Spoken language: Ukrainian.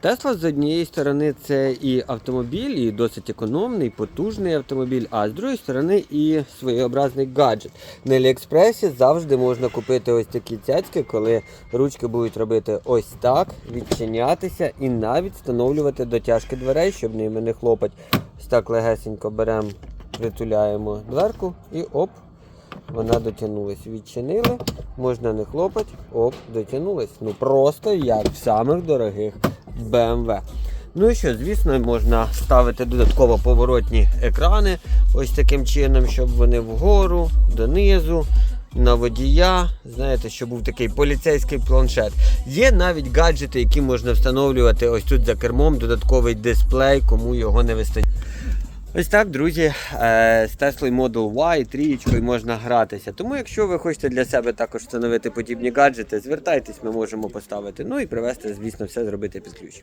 Тесла з однієї сторони це і автомобіль, і досить економний, потужний автомобіль, а з другої сторони і своєобразний гаджет. На Аліекспресі завжди можна купити ось такі цяцьки, коли ручки будуть робити ось так, відчинятися і навіть встановлювати дотяжки дверей, щоб ними не хлопать. Ось так легесенько беремо, притуляємо дверку і оп, вона дотягнулась. Відчинили, можна не хлопати, оп, дотягнулась. Ну просто як в самих дорогих BMW. Ну і що, звісно, можна ставити додатково поворотні екрани ось таким чином, щоб вони вгору, донизу, на водія. Знаєте, щоб був такий поліцейський планшет. Є навіть гаджети, які можна встановлювати ось тут за кермом, додатковий дисплей, кому його не вистачає. Ось так, друзі, е, з Tesla Model Y трієчкою можна гратися. Тому, якщо ви хочете для себе також встановити подібні гаджети, звертайтесь, ми можемо поставити. Ну і привезти, звісно, все зробити під ключ.